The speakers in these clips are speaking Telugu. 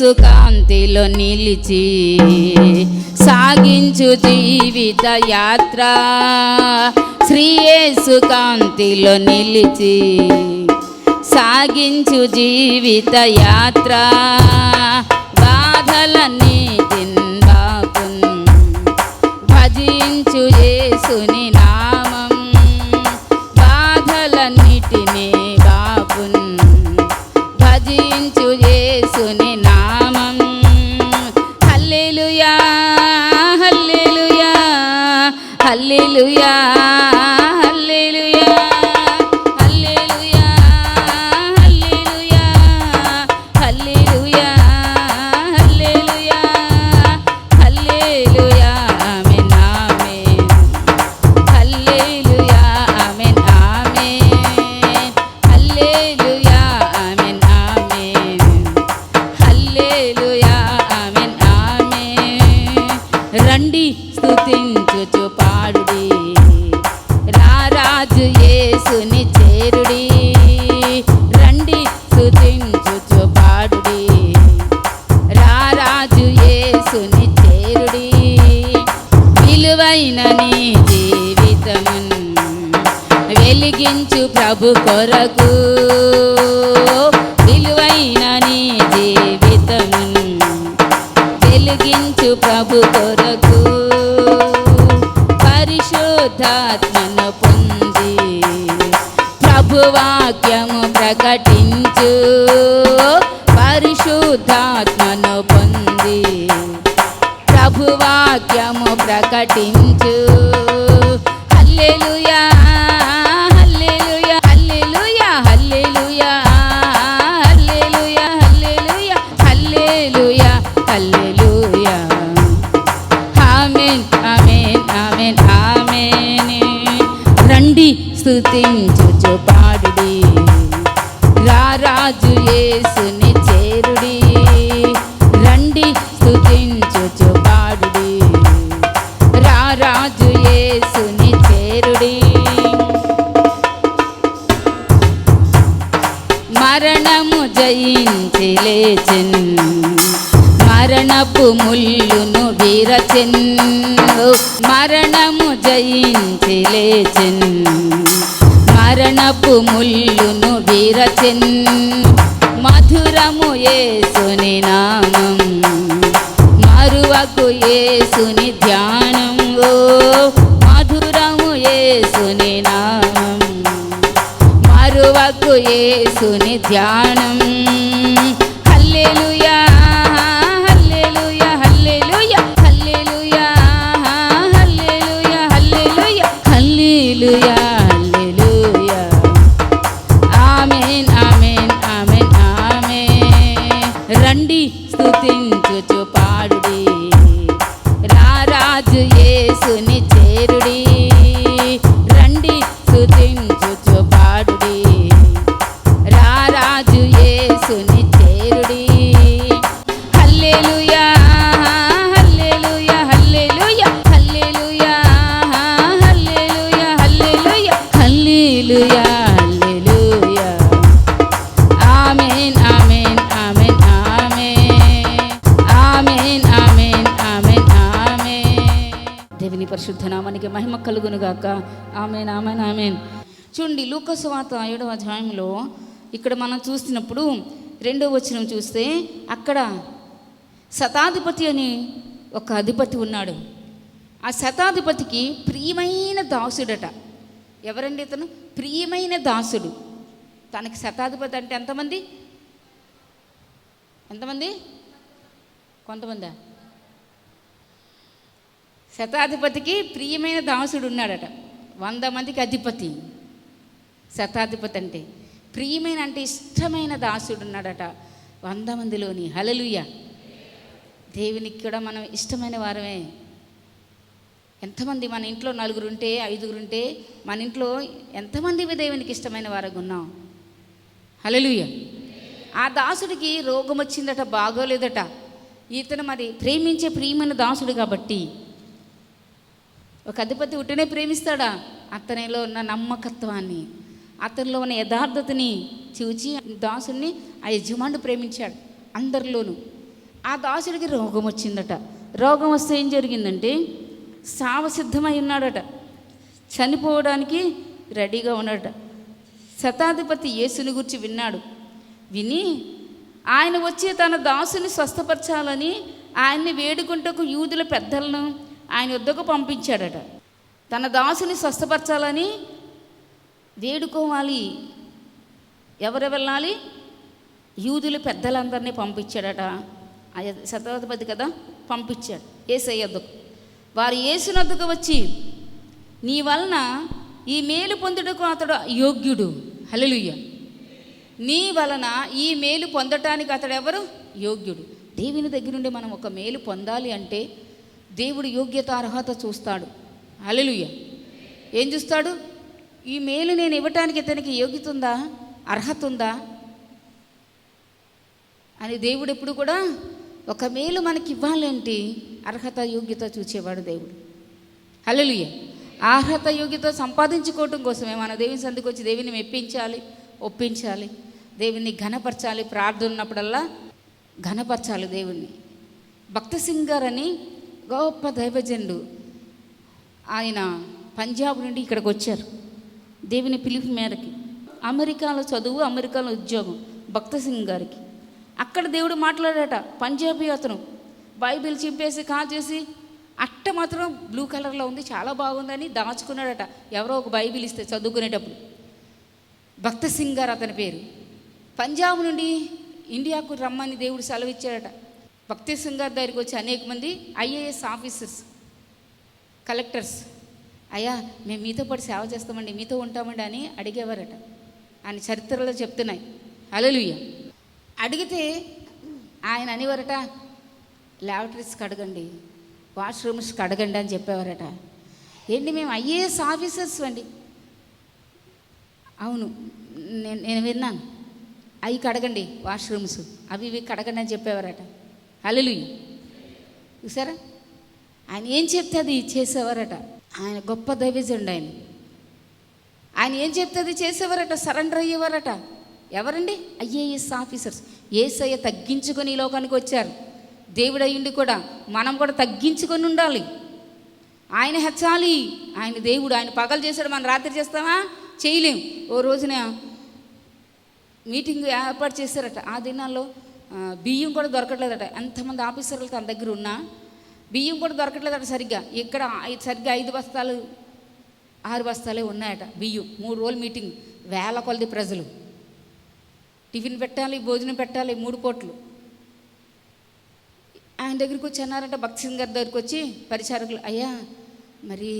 యేసు కాంతిలో నిలిచి సాగించు జీవిత యాత్ర. శ్రీయేసు కాంతిలో నిలిచి సాగించు జీవిత యాత్ర. బాధలన్నీ ప్రకటించు. పరిశుద్ధాత్మను ముల్లును వీరచెన్ను మరణము జయించి లేచెన్ మరణపు ముల్లును వీరచెన్ మధురము ఏసుని నామం మరువకు ఏసుని ధ్యానం ఓ మధురము ఏసుని నామం మరువకు ఏసుని ధ్యానం హల్లెలూయా. కలుగునుగాక. Amen amen amen. చూడండి లూకసువాత ఏడవ అధ్యాయంలో ఇక్కడ మనం చూసినప్పుడు రెండో వచనం చూస్తే అక్కడ శతాధిపతి అని ఒక అధిపతి ఉన్నాడు. ఆ శతాధిపతికి ప్రియమైన దాసుడట. ఎవరండి ఇతను? ప్రియమైన దాసుడు. తనకి శతాధిపతి అంటే ఎంతమంది? ఎంతమంది? కొంతమందా? శతాధిపతికి ప్రియమైన దాసుడు ఉన్నాడట. వంద మందికి అధిపతి. శతాధిపతి అంటే ప్రియమైన అంటే ఇష్టమైన దాసుడు ఉన్నాడట. వంద మందిలోని. హలలుయ దేవునికి కూడా మనం ఇష్టమైన వారమే. ఎంతమంది మన ఇంట్లో నలుగురు ఉంటే ఐదుగురు ఉంటే మన ఇంట్లో ఎంతమంది దేవునికి ఇష్టమైన వారగా ఉన్నాం? హలలుయ ఆ దాసుడికి రోగం వచ్చిందట బాగోలేదట. ఇతను మరి ప్రేమించే ప్రియమైన దాసుడు కాబట్టి ఒక అధిపతి ఉట్టినే ప్రేమిస్తాడా? అతనిలో ఉన్న నమ్మకత్వాన్ని అతనిలో ఉన్న యథార్థతని చూచి దాసుని ఆ యజమానుడు ప్రేమించాడు అందరిలోనూ. ఆ దాసుడికి రోగం వచ్చిందట. రోగం వస్తే ఏం జరిగిందంటే సావసిద్ధమై ఉన్నాడట. చనిపోవడానికి రెడీగా ఉన్నాడట. శతాధిపతి యేసుని గురించి విన్నాడు. విని ఆయన వచ్చి తన దాసుని స్వస్థపరచాలని ఆయన్ని వేడుకుంటకు యూదుల పెద్దలను ఆయన వద్దకు పంపించాడట. తన దాసుని స్వస్థపరచాలని వేడుకోవాలి. ఎవరు వెళ్ళాలి? యూదులు పెద్దలందరినీ పంపించాడట. శతాధిపతి కదా? పంపించాడు. ఏసయ్యద్దకు వారు ఏసునద్దకు వచ్చి నీ వలన ఈ మేలు పొందుటకు అతడు యోగ్యుడు. హలలుయ్య నీ వలన ఈ మేలు పొందటానికి అతడు ఎవరు? యోగ్యుడు. దేవుని దగ్గర నుండి మనం ఒక మేలు పొందాలి అంటే దేవుడు యోగ్యత అర్హత చూస్తాడు. హలలుయ్య ఏం చూస్తాడు? ఈ మేలు నేను ఇవ్వటానికి ఇతనికి యోగ్యత ఉందా? అర్హత ఉందా? అని దేవుడు ఎప్పుడు కూడా ఒక మేలు మనకి ఇవ్వాలంటే అర్హత యోగ్యత చూచేవాడు దేవుడు. హల్లెలూయా. అర్హత యోగ్యత సంపాదించుకోవటం కోసమే మన దేవుని సందుకు వచ్చి దేవుని మెప్పించాలి ఒప్పించాలి దేవుణ్ణి ఘనపరచాలి ప్రార్థన ఉన్నప్పుడల్లా ఘనపరచాలి దేవుణ్ణి. భక్త సింగర్ అని గొప్ప దైవజనులు ఆయన పంజాబ్ నుండి ఇక్కడికి వచ్చారు. దేవుని పిలుపు మేరకి. అమెరికాలో చదువు అమెరికాలో ఉద్యోగం. భక్త సింగ్ గారికి. అక్కడ దేవుడు మాట్లాడాట పంజాబీ అతను. బైబిల్ చింపేసి కాల్చేసి అట్ట మాత్రం బ్లూ కలర్లో ఉంది చాలా బాగుందని దాచుకున్నాడట. ఎవరో ఒక బైబిల్ ఇస్తే చదువుకునేటప్పుడు. భక్త సింగ్ గారు అతని పేరు. పంజాబ్ నుండి ఇండియాకు రమ్మని దేవుడు సెలవిచ్చాడట. భక్తి సింగ్ గారి దగ్గరికి వచ్చి అనేక మంది ఐఏఎస్ ఆఫీసర్స్ కలెక్టర్స్ అయ్యా మేము మీతో పాటు సేవ చేస్తామండి మీతో ఉంటామండి అని అడిగేవారట. ఆయన చరిత్రలో చెప్తున్నాయి. అలలుయ్య అడిగితే ఆయన అనేవారట ల్యాబరేటరీస్ కడగండి వాష్రూమ్స్ కడగండి అని చెప్పేవారట. ఏంటి మేము ఐఏఎస్ ఆఫీసర్స్ అండి. అవును నేను నేను విన్నాను. అవి కడగండి వాష్రూమ్స్ అవి ఇవి కడగండి అని చెప్పేవారట. అలలు చూసారా? ఆయన ఏం చెప్తే అది చేసేవారట? ఆయన గొప్ప దైవజండు ఆయన. ఆయన ఏం చెప్తే అది చేసేవారట? సరెండర్ అయ్యేవారట. ఎవరండి? IAS officers. ఏసయ్య తగ్గించుకొని ఈ లోకానికి వచ్చారు. దేవుడు అయ్యుండి కూడా మనం కూడా తగ్గించుకొని ఉండాలి. ఆయన హెచ్చాలి. ఆయన దేవుడు ఆయన పగలు చేశాడు మనం రాత్రి చేస్తామా? చేయలేం. ఓ రోజున మీటింగ్ ఏర్పాటు చేశారట. ఆ దినాల్లో బియ్యం కూడా దొరకట్లేదట. ఎంతమంది ఆఫీసర్లు తన దగ్గర ఉన్నా బియ్యం కూడా దొరకట్లేదట సరిగ్గా. ఇక్కడ సరిగ్గా ఐదు బస్తాలు ఆరు బస్తాలే ఉన్నాయట బియ్యం. మూడు రోజులు మీటింగ్. వేల కొలది ప్రజలు. టిఫిన్ పెట్టాలి భోజనం పెట్టాలి మూడు పూట్లు ఆయన దగ్గరికి వచ్చి అన్నారంట భక్తి సింగ్ గారి దగ్గరికి వచ్చి పరిచారకులు అయ్యా మరి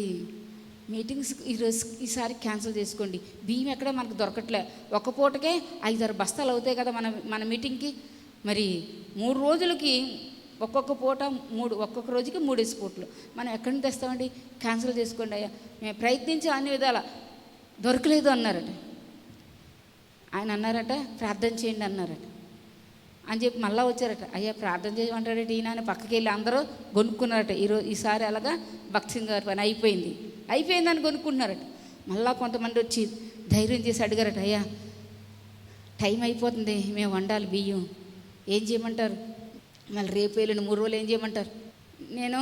మీటింగ్స్ ఈరోజు ఈసారి క్యాన్సిల్ చేసుకోండి. బియ్యం ఎక్కడ మనకు దొరకట్లే. ఒక పూటకే ఐదారు బస్తాలు అవుతాయి కదా మన మన మీటింగ్కి. మరి మూడు రోజులకి ఒక్కొక్క పూట మూడు ఒక్కొక్క రోజుకి మూడేసి పూటలు మనం ఎక్కడి నుంచి తెస్తామండి? క్యాన్సిల్ చేసుకోండి అయ్యా. మేము ప్రయత్నించి అన్ని విధాల దొరకలేదు అన్నారట. ఆయన అన్నారట ప్రార్థన చేయండి అన్నారట. అని చెప్పి మళ్ళీ వచ్చారట. అయ్యా ప్రార్థన చేయమంటాడట ఈయన అని పక్కకి వెళ్ళి అందరూ కొనుక్కున్నారట ఈరోజు ఈసారి అలాగా భక్త్ సింగ్ గారి పని అయిపోయింది. అయిపోయిందని కొనుక్కుంటున్నారట మళ్ళా కొంతమంది వచ్చి ధైర్యం చేసి అడిగారట అయ్యా టైం అయిపోతుంది. మేము వండాలి బియ్యం. ఏం చేయమంటారు? మళ్ళీ రేపు వెళ్ళిన మూడు రోజులు ఏం చేయమంటారు? నేను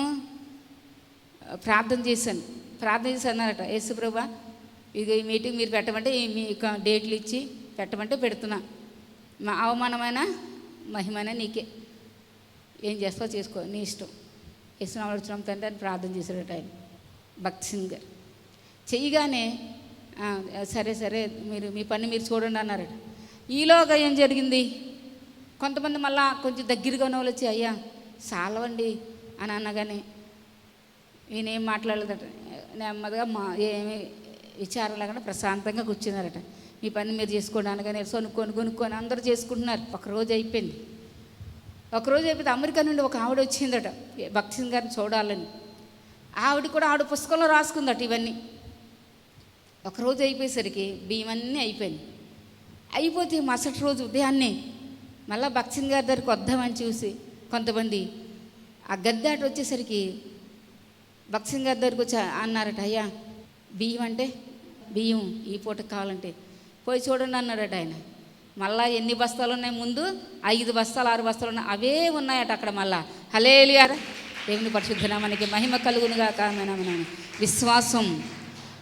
ప్రార్థన చేశాను. ప్రార్థన చేసి అన్నారట యేసుప్రభా ఇక ఈ మీటింగ్ మీరు పెట్టమంటే మీ డేట్లు ఇచ్చి పెట్టమంటే పెడుతున్నా. మా అవమానమైన మహిమైన నీకే. ఏం చేస్తావో చేసుకో నీ ఇష్టం. ఇస్తున్నాం వచ్చినాం తండ్రి అని ప్రార్థన చేశాడట ఆయన భక్త్ సింగ్ గారు. చేయగానే సరే సరే మీరు మీ పని మీరు చూడండి అన్నారట. ఈలోగా ఏం జరిగింది? కొంతమంది మళ్ళా కొంచెం దగ్గరగా ఉన్న వాళ్ళు వచ్చి అయ్యా సాలవండి అని అనగానే ఈయనేం మాట్లాడలేదట. నెమ్మదిగా మా ఏమి విచారం లేకుండా ప్రశాంతంగా కూర్చున్నారట. మీ పని మీరు చేసుకోండి అనగానే కొనుక్కొని కొనుక్కొని అందరూ చేసుకుంటున్నారు. ఒకరోజు అయిపోయింది. ఒకరోజు అయిపోతే అమెరికా నుండి ఒక ఆవిడ వచ్చిందట. భక్తి సింగ్ గారిని చూడాలని. ఆవిడ కూడా ఆవిడ పుస్తకంలో రాసుకుందట ఇవన్నీ. ఒకరోజు అయిపోయేసరికి బియ్యం అన్నీ అయిపోయింది. అయిపోతే మరుసటి రోజు ఉదయాన్నే మళ్ళీ భక్సింగ్ గారి దగ్గరికి వద్దామని చూసి కొంతమంది ఆ గద్దాట వచ్చేసరికి భక్సింగ్ గారి దగ్గరికి వచ్చి అన్నారట అయ్యా బియ్యం అంటే? బియ్యం ఈ పూట కావాలంటే. పోయి చూడండి అన్నాడట ఆయన. మళ్ళా ఎన్ని బస్తాలు ఉన్నాయి ముందు? ఐదు బస్తాలు ఆరు బస్తాలు ఉన్నాయి. అవే ఉన్నాయట అక్కడ మళ్ళా. హలేలియార దేవుని పరిశుద్ధనామానికి మహిమ కలుగునుగా కామేనా విశ్వాసం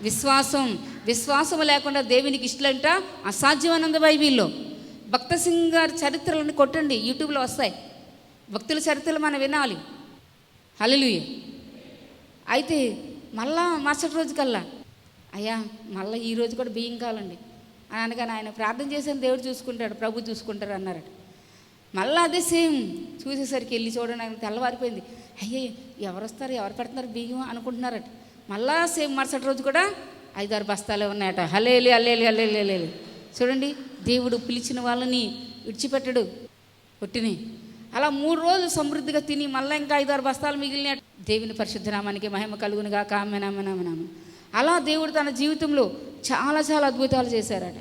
విశ్వాసం విశ్వాసం లేకుండా దేవునికి ఇష్టలంట అసాధ్యమైనంద బైబిల్లో. భక్త సింగ్ గారి చరిత్రలను కొట్టండి. యూట్యూబ్లో వస్తాయి. భక్తుల చరిత్రలు మనం వినాలి. హల్లెలూయా. అయితే మళ్ళా మరుసటి రోజు కల్లా అయ్యా మళ్ళీ ఈ రోజు కూడా బియ్యం కావాలండి. అని అనగానే ఆయన ప్రార్థన చేసిన దేవుడు చూసుకుంటాడు ప్రభు చూసుకుంటాడు అన్నారట. మళ్ళీ అదే సేమ్ చూసేసరికి వెళ్ళి చూడండి ఆయన తెల్లవారిపోయింది. అయ్యే ఎవరు వస్తారు ఎవరు పెడుతున్నారు బియ్యం అనుకుంటున్నారట. మళ్ళా సేమ్ మరుసటి రోజు కూడా ఐదారు బస్తాలే ఉన్నాయట. హలేలి అల్లేలి అల్లేలి అల్లేలి చూడండి దేవుడు పిలిచిన వాళ్ళని విడిచిపెట్టడు ఒట్టిని అలా మూడు రోజులు సమృద్ధిగా తిని మళ్ళీ ఇంకా ఐదారు బస్తాలు మిగిలిన దేవుని పరిశుద్ధనామానికి మహిమ కలుగునుగా కామెనామనామనామ అలా దేవుడు తన జీవితంలో చాలా చాలా అద్భుతాలు చేశారట.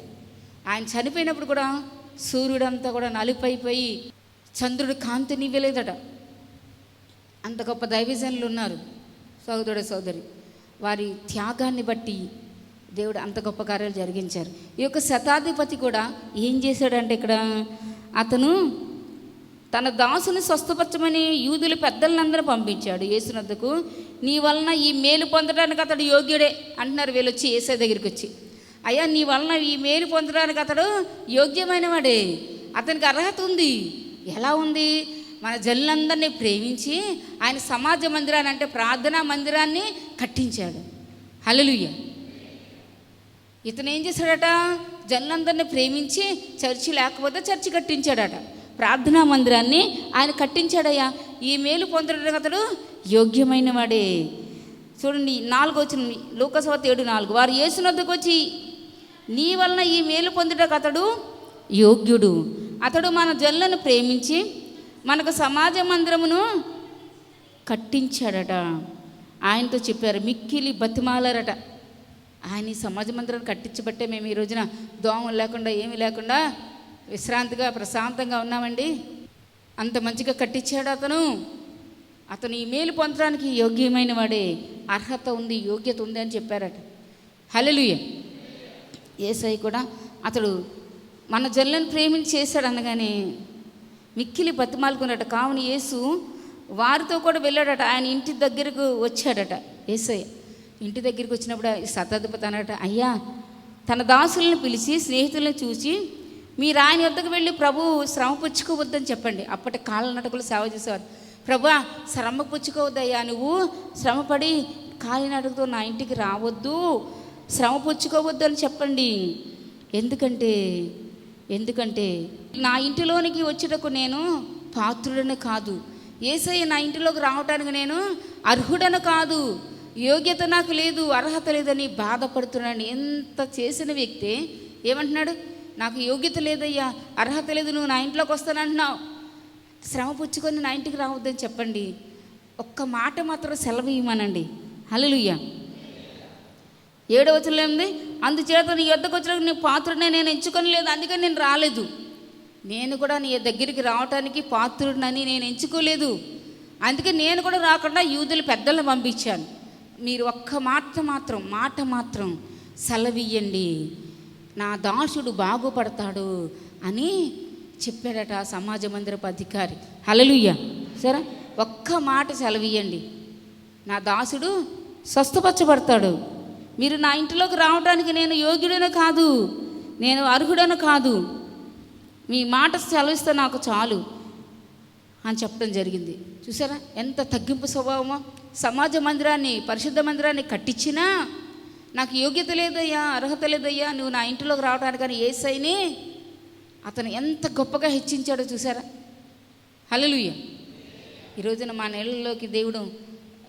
ఆయన చనిపోయినప్పుడు కూడా సూర్యుడంతా కూడా నలుపైపోయి చంద్రుడు కాంతిని నివ్వలేదట అంత గొప్ప దైవజనులు ఉన్నారు సోదరుడు సోదరి వారి త్యాగాన్ని బట్టి దేవుడు అంత గొప్ప కార్యాలు జరిగించారు. ఈ యొక్క శతాధిపతి కూడా ఏం చేశాడంటే ఇక్కడ అతను తన దాసుని స్వస్థపరచమని యూదులు పెద్దలందరూ పంపించాడు. యేసునద్దకు నీ వలన ఈ మేలు పొందడానికి అతడు యోగ్యుడే అంటున్నారు వీళ్ళు వచ్చి ఏసే దగ్గరికి వచ్చి అయ్యా నీ వలన ఈ మేలు పొందడానికి అతడు యోగ్యమైన వాడే. అతనికి అర్హత ఉంది. ఎలా ఉంది? మన జనులందరినీ ప్రేమించి ఆయన సమాజ మందిరాన్ని అంటే ప్రార్థనా మందిరాన్ని కట్టించాడు. హల్లెలూయా. ఇతను ఏం చేశాడట? జనులందరినీ ప్రేమించి చర్చి లేకపోతే చర్చి కట్టించాడట. ప్రార్థనా మందిరాన్ని ఆయన కట్టించాడయ్యా. ఈ మేలు పొందడానికి అతడు యోగ్యమైన వాడే. చూడండి నాలుగు వచ్చిన లోకసభ ఏడు నాలుగు. వారు యేసునద్దకు వచ్చి నీ వలన ఈ మేలు పొందుటకు అతడు యోగ్యుడు. అతడు మన జనులను ప్రేమించి మనకు సమాజ మందిరమును కట్టించాడట. ఆయనతో చెప్పారు మిక్కిలి బతిమాలారట. ఆయన ఈ సమాజ మందిరాన్ని కట్టించబట్టే మేము ఈ రోజున దోమలు లేకుండా ఏమీ లేకుండా విశ్రాంతిగా ప్రశాంతంగా ఉన్నామండి. అంత మంచిగా కట్టించాడు అతను. అతను ఈ మేలు పొందడానికి యోగ్యమైన వాడే. అర్హత ఉంది యోగ్యత ఉంది అని చెప్పారట. హలలుయ ఏసై కూడా అతడు మన జల్లను ప్రేమించి చేశాడు అనగానే మిక్కిలి బతిమాలుకున్నాడట. కావున యేసు వారితో కూడా వెళ్ళాడట. ఆయన ఇంటి దగ్గరకు వచ్చాడట. ఏసయ్య ఇంటి దగ్గరికి వచ్చినప్పుడు ఈ శతాధిపతి అన్నట అయ్యా తన దాసులను పిలిచి స్నేహితులను చూసి మీరు ఆయన వద్దకు వెళ్ళి ప్రభు శ్రమ పుచ్చుకోవద్దని చెప్పండి. అప్పటి కాళ్ళ నటకులు సేవ చేసేవారు. ప్రభు శ్రమ పుచ్చుకోవద్దయ్యా నువ్వు శ్రమపడి కాలినటకతో నా ఇంటికి రావద్దు. శ్రమ పుచ్చుకోవద్దు అని చెప్పండి. ఎందుకంటే ఎందుకంటే నా ఇంటిలోనికి వచ్చేటకు నేను పాత్రుడని కాదు. ఏసయ్య నా ఇంటిలోకి రావటానికి నేను అర్హుడను కాదు. యోగ్యత నాకు లేదు అర్హత లేదని బాధపడుతున్నాను. ఎంత చేసిన వ్యక్తి ఏమంటున్నాడు? నాకు యోగ్యత లేదయ్యా అర్హత లేదు నువ్వు నా ఇంట్లోకి వస్తానంటున్నావు. శ్రమ పుచ్చుకొని నా ఇంటికి రావద్దని చెప్పండి. ఒక్క మాట మాత్రం సెలవు ఇవ్వమనండి. హల్లెలూయా. ఏడవ వచనంలో అందుచేత నీ యొద్దకు వచ్చిన నీ పాత్రనే నేను ఎంచుకొని లేదు అందుకని నేను రాలేదు. నేను కూడా నీ దగ్గరికి రావటానికి పాత్రుడినని నేను ఎంచుకోలేదు. అందుకే నేను కూడా రాకుండా యూదులు పెద్దలను పంపించాను. మీరు ఒక్క మాట మాత్రం మాట మాత్రం సెలవియ్యండి. నా దాసుడు బాగుపడతాడు అని చెప్పాడట సమాజ మందిరపు అధికారి. హలలుయ్య సరే ఒక్క మాట సెలవియ్యండి. నా దాసుడు స్వస్థపరచబడతాడు. మీరు నా ఇంటిలోకి రావడానికి నేను యోగ్యుడను కాదు నేను అర్హుడను కాదు. మీ మాట సెలవిస్తే నాకు చాలు అని చెప్పడం జరిగింది. చూసారా ఎంత తగ్గింపు స్వభావమో? సమాజ మందిరాన్ని పరిశుద్ధ మందిరాన్ని కట్టించినా నాకు యోగ్యత లేదయ్యా అర్హత లేదయ్యా నువ్వు నా ఇంటిలోకి రావడానికని సైని అతను ఎంత గొప్పగా హెచ్చించాడో చూసారా హలలుయ్య ఈరోజున మా నెలల్లోకి దేవుడు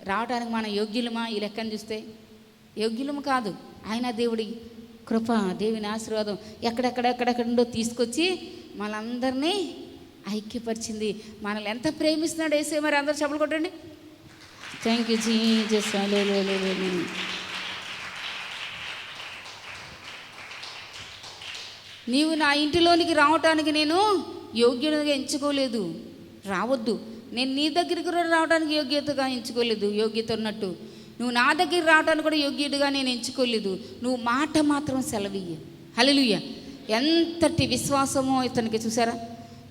రావడానికి మన యోగ్యులమా? ఈ లెక్కను చూస్తే యోగ్యులము కాదు ఆయన దేవుడి కృప దేవుని ఆశీర్వాదం ఎక్కడెక్కడెక్కడెక్కడుండో తీసుకొచ్చి మనందరినీ ఐక్యపరిచింది. మనల్ని ఎంత ప్రేమిస్తున్నాడు వేసే మరి అందరు చెప్పలు కొట్టండి. థ్యాంక్ యూ జీజస్ నీవు నా ఇంటిలోనికి రావటానికి నేను యోగ్యునిగా ఎంచుకోలేదు. రావద్దు. నేను నీ దగ్గరికి కూడా రావడానికి యోగ్యతగా ఎంచుకోలేదు. యోగ్యత ఉన్నట్టు. నువ్వు నా దగ్గర రావడానికి కూడా యోగ్యుడిగా నేను ఎంచుకోలేదు. నువ్వు మాట మాత్రం సెలవియ్య. హలలుయ్య ఎంతటి విశ్వాసమో ఇతనికి చూసారా?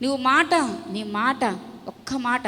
నువ్వు మాట నీ మాట ఒక్క మాట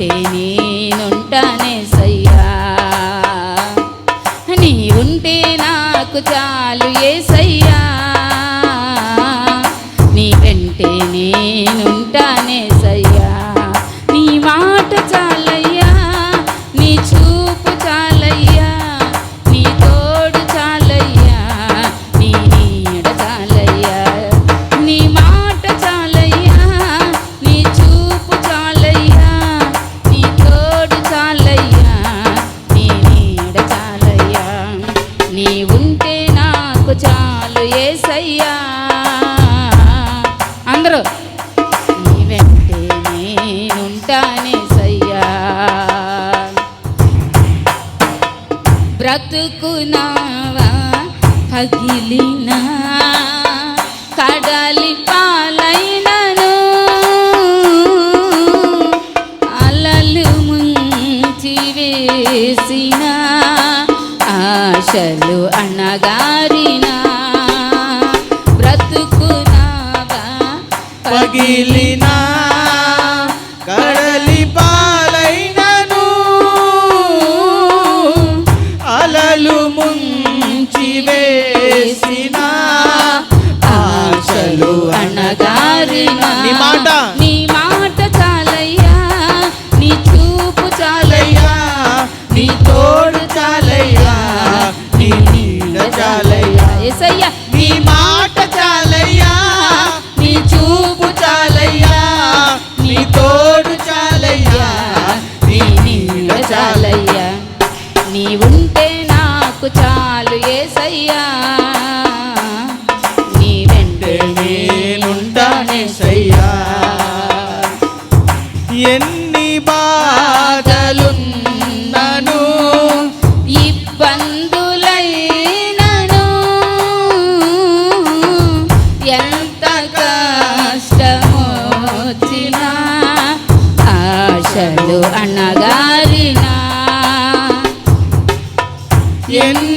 பார்த்தேனே కష్టమోచిన ఆశలు అన్నగారిన ఎన్ని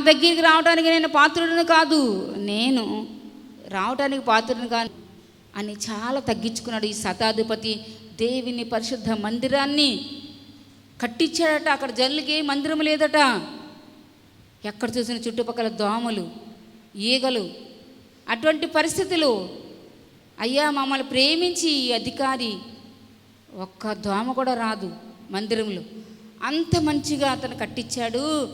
దగ్గరికి రావడానికి నేను పాత్రుడిని కాదు. నేను రావడానికి పాత్రుడిని కాదు అని చాలా తగ్గించుకున్నాడు ఈ శతాధిపతి. దేవిని పరిశుద్ధ మందిరాన్ని కట్టించాడట. అక్కడ జనులకి ఏ మందిరం లేదట. ఎక్కడ చూసిన చుట్టుపక్కల దోమలు ఈగలు అటువంటి పరిస్థితులు. అయ్యా మమ్మల్ని ప్రేమించి ఈ అధికారి ఒక్క దోమ కూడా రాదు మందిరంలో. అంత మంచిగా అతను కట్టించాడు.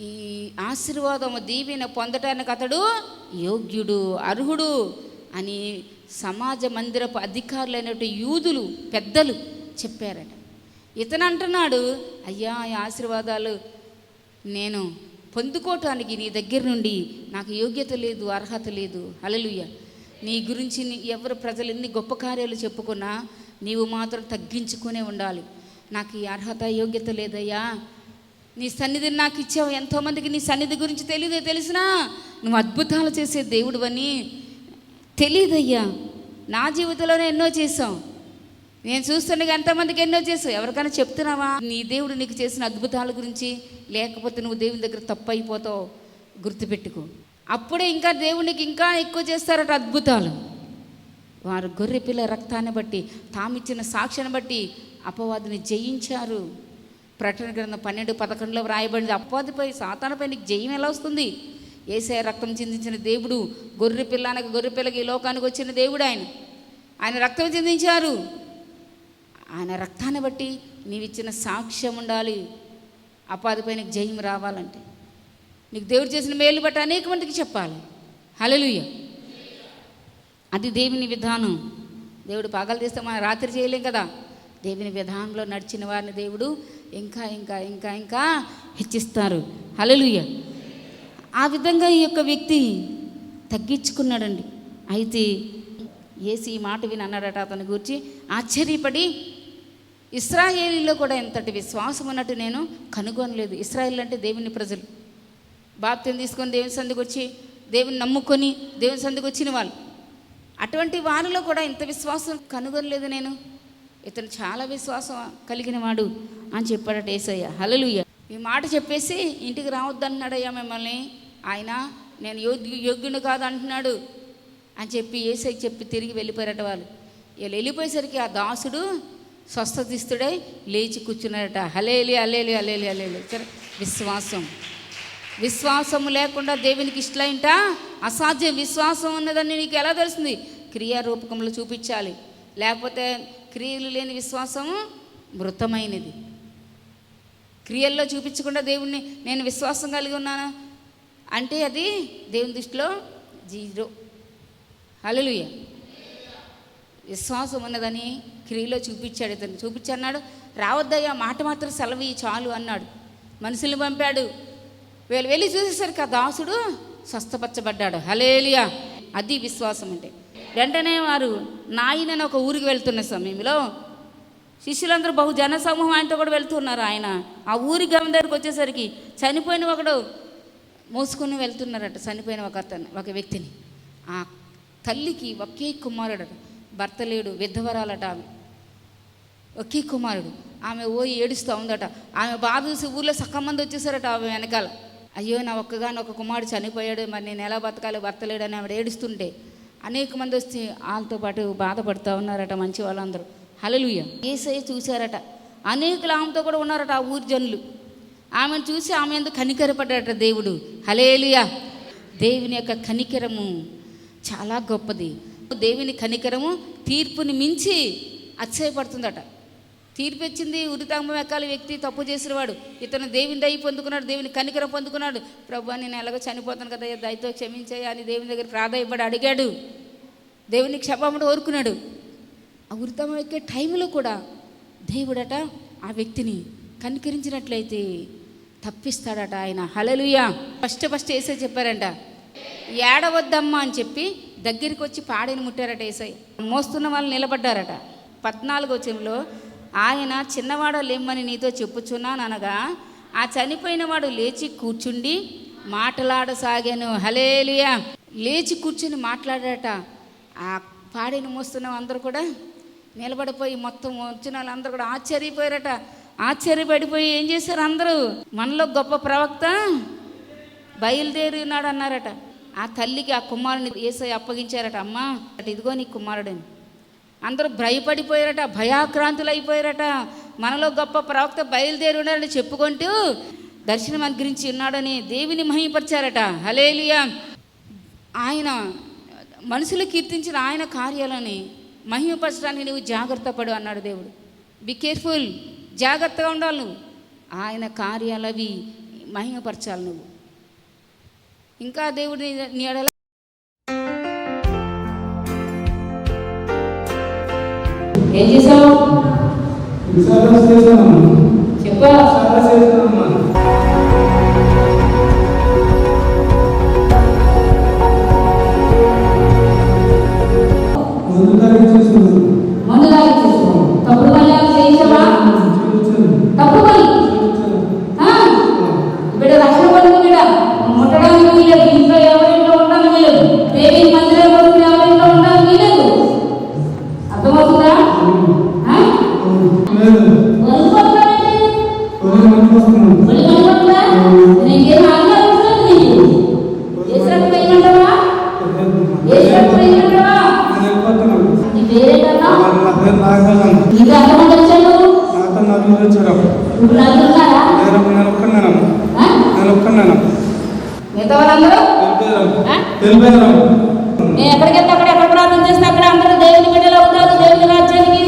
ఈ ఆశీర్వాదం దీవెన పొందటానికి అతడు యోగ్యుడు అర్హుడు అని సమాజ మందిరపు అధికారులైనటువంటి యూదులు పెద్దలు చెప్పారట. ఇతను అంటున్నాడు అయ్యా ఈ ఆశీర్వాదాలు నేను పొందుకోవటానికి నీ దగ్గర నుండి నాకు యోగ్యత లేదు అర్హత లేదు. అలలుయ్య నీ గురించి ఎవరు ప్రజలు ఎన్ని గొప్ప కార్యాలు చెప్పుకున్నా నీవు మాత్రం తగ్గించుకునే ఉండాలి. నాకు ఈ అర్హత యోగ్యత లేదయ్యా. నీ సన్నిధిని నాకు ఇచ్చావు. ఎంతోమందికి నీ సన్నిధి గురించి తెలియదే తెలిసినా? నువ్వు అద్భుతాలు చేసే దేవుడు అని తెలియదయ్యా నా జీవితంలోనే ఎన్నో చేసావు నేను చూస్తుండగా ఎంతమందికి ఎన్నో చేసావు ఎవరికైనా చెప్తున్నావా? నీ దేవుడు నీకు చేసిన అద్భుతాల గురించి లేకపోతే నువ్వు దేవుని దగ్గర తప్పు అయిపోతావు గుర్తుపెట్టుకో. అప్పుడే ఇంకా దేవునికి ఇంకా ఎక్కువ చేస్తారట అద్భుతాలు. వారు గొర్రె పిల్ల రక్తాన్ని బట్టి తామిచ్చిన సాక్షిని బట్టి అపవాదిని జయించారు. ప్రకటన గ్రంథం పన్నెండు పదకొండులో వ్రాయబడింది. అపవాదిపై సాతానపై నీకు జయం ఎలా వస్తుంది? ఏసే రక్తం చిందించిన దేవుడు గొర్రె పిల్లానికి గొర్రె పిల్లకి ఈ లోకానికి వచ్చిన దేవుడు ఆయన. ఆయన రక్తం చిందించారు. ఆయన రక్తాన్ని బట్టి నీవిచ్చిన సాక్ష్యం ఉండాలి. అపాదిపై నీకు జయం రావాలంటే. నీకు దేవుడు చేసిన మేలు బట్టి అనేక మందికి చెప్పాలి. హలలుయ అది దేవుని విధానం. దేవుడు పగలు తీస్తే మనం రాత్రి చేయలేం కదా. దేవుని విధానంలో నడిచిన వారిని దేవుడు ఇంకా ఇంకా ఇంకా ఇంకా హెచ్చిస్తారు. హలలుయ ఆ విధంగా ఈ యొక్క వ్యక్తి తగ్గించుకున్నాడండి. అయితే ఏసి ఈ మాట విని అన్నాడట అతని గురించి ఆశ్చర్యపడి ఇస్రాయేలీలో కూడా ఎంతటి విశ్వాసం ఉన్నట్టు నేను కనుగొనలేదు. ఇస్రాయేల్ అంటే దేవుని ప్రజలు. బాప్తిని తీసుకొని దేవుని సందుకు వచ్చి దేవుని నమ్ముకొని దేవుని సందుకు వచ్చిన వాళ్ళు. అటువంటి వారిలో కూడా ఇంత విశ్వాసం కనుగొనలేదు నేను. ఇతను చాలా విశ్వాసం కలిగిన వాడు అని చెప్పాడట ఏసయ్య. హలలుయ్య ఈ మాట చెప్పేసి ఇంటికి రావద్దన్నాడయ్యా మిమ్మల్ని. ఆయన నేను యోగ్యు యోగ్యుని కాదు అంటున్నాడు అని చెప్పి ఏసై చెప్పి తిరిగి వెళ్ళిపోయారట వాళ్ళు. వీళ్ళు వెళ్ళిపోయేసరికి ఆ దాసుడు స్వస్థతిస్తుడై లేచి కూర్చున్నాడట. హలేలి అలేలి అలేలి అలేలి విశ్వాసం. విశ్వాసం లేకుండా దేవునికి ఇష్టలైంట అసాధ్యం. విశ్వాసం ఉన్నదని నీకు ఎలా తెలుస్తుంది? క్రియారూపకంలో చూపించాలి. లేకపోతే క్రియలు లేని విశ్వాసము మృతమైనది. క్రియల్లో చూపించకుండా దేవుణ్ణి నేను విశ్వాసం కలిగి ఉన్నాను? అంటే అది దేవుని దృష్టిలో జీరో. అలలుయ విశ్వాసం ఉన్నదని క్రియలో చూపించాడు ఇతను. చూపించన్నాడు రావద్దయ్యా మాట మాత్రం సెలవు చాలు అన్నాడు. మనుషుల్ని పంపాడు. వీళ్ళు వెళ్ళి చూసేసరికి ఆ దాసుడు స్వస్థపరచబడ్డాడు. హలేలియా అది విశ్వాసం అంటే. వెంటనే వారు నాయనని ఒక ఊరికి వెళ్తున్న సమయంలో. శిష్యులందరూ బహు జనసమూహం ఆయనతో కూడా వెళ్తున్నారు ఆయన. ఆ ఊరి గమ దగ్గరికి వచ్చేసరికి చనిపోయిన ఒకడు మోసుకొని వెళ్తున్నారట చనిపోయిన ఒక అతను ఒక వ్యక్తిని. ఆ తల్లికి ఒకే కుమారుడట భర్త లేడు విధవరాలట ఆమె. ఒకే కుమారుడు. ఆమె ఓ ఏడుస్తూ ఉందట. ఆమె బాధ చూసి ఊర్లో సగం మంది వచ్చేసారట ఆమె వెనకాల. అయ్యో నా ఒక్కగాని ఒక కుమారుడు చనిపోయాడు మరి నేను ఎలా బతకాలి? భర్త లేడని ఆవిడ ఏడుస్తుంటే. అనేక మంది వచ్చి వాళ్ళతో పాటు బాధపడుతూ ఉన్నారట మంచి వాళ్ళందరూ. హలలుయ ఏసై చూశారట. అనేకులు ఆమెతో కూడా ఉన్నారట ఆ ఊరి జనులు. ఆమెను చూసి ఆమె ఎందుకు కనికరపడ్డాట దేవుడు. హలేలుయా దేవుని యొక్క కనికరము చాలా గొప్పది. దేవుని కనికరము తీర్పుని మించి అతిశయపడుతుందట. తీర్పు ఇచ్చింది ఉరితాంబం ఎక్కాలి వ్యక్తి తప్పు చేసినవాడు ఇతను దేవుని దయ పొందుకున్నాడు దేవుని కనికరం పొందుకున్నాడు. ప్రభు నేను ఎలాగో చనిపోతాను కదా దయతో క్షమించాయి అని దేవుని దగ్గర ప్రాధాయపడి అడిగాడు. దేవుని క్షమాపణ కోరుకున్నాడు. ఆ ఉరితాంబం ఎక్కే టైంలో కూడా దేవుడట ఆ వ్యక్తిని కనికరించినట్లయితే తప్పిస్తాడట ఆయన. హలలుయా ఫస్ట్ ఫస్ట్ వేసే చెప్పారంట ఏడవద్దమ్మా అని చెప్పి దగ్గరికి వచ్చి పాడిని ముట్టారట ఏసై. మోస్తున్న వాళ్ళు నిలబడ్డారట. పద్నాలుగు వచ్చంలో ఆయన చిన్నవాడ లేమ్మని నీతో చెప్పుచున్నాను అనగా ఆ చనిపోయిన వాడు లేచి కూర్చుండి మాట్లాడసాగాను. హలేలియా లేచి కూర్చుని మాట్లాడాట ఆ పాడిని మోస్తున్న అందరూ కూడా నిలబడిపోయి మొత్తం వచ్చిన వాళ్ళందరూ కూడా ఆశ్చర్యపోయారట. ఆశ్చర్యపడిపోయి ఏం చేశారు అందరూ? మనలో గొప్ప ప్రవక్త బయలుదేరినాడు అన్నారట ఆ తల్లికి ఆ కుమారుని ఏసై అప్పగించారట. అమ్మ అట ఇదిగో నీ కుమారుడని. అందరూ భయపడిపోయారట భయాక్రాంతులు అయిపోయారట మనలో గొప్ప ప్రవక్త బయలుదేరి ఉన్నాడని చెప్పుకుంటూ దర్శనం అనుగ్రహించి ఉన్నాడని దేవిని మహిమపరిచారట. హలేలియా ఆయన మనుషులు కీర్తించిన ఆయన కార్యాలని మహిమపరచడానికి నువ్వు జాగ్రత్త పడు అన్నాడు దేవుడు. బి కేర్ఫుల్ జాగ్రత్తగా ఉండాలి నువ్వు. ఆయన కార్యాలు అవి మహిమపరచాలి నువ్వు. ఇంకా దేవుడిని నీ ఏం చేసావు చెప్పా. వెళ్తే అక్కడ ఎక్కడ ప్రార్థన చేస్తే అక్కడ అందరూ దేవుని బిడ్డలు అవుతారు దేవుని రాజ్యానికి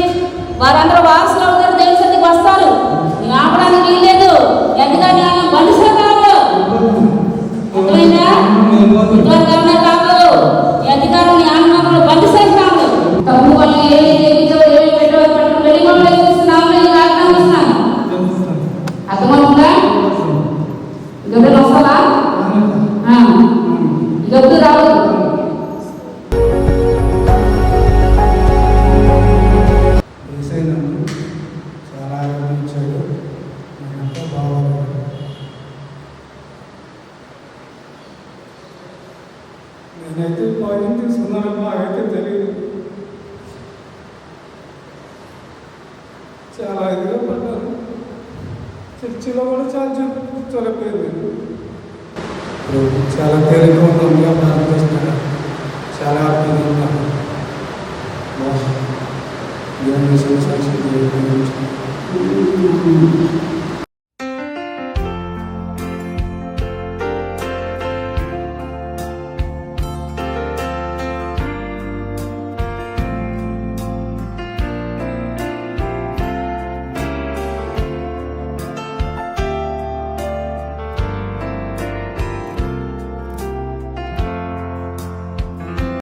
వారందరూ వారసులు అవుతారు దేవుని సన్నిధికి వస్తారు. ఆపడానికి వీల్లేదు. ఎందుకని ఆయన మనుషులు కాదు అర్థమైందా? నేనైతే పాయింట్ తీసుకున్నాను నాకైతే తెలియదు చాలా ఇదిగా పడ్డాను చర్చిలో కూడా చాలా చెప్పి కూర్చోలేకపోయింది చాలా తేలిక ఉందా ప్రార్థిస్తున్నాను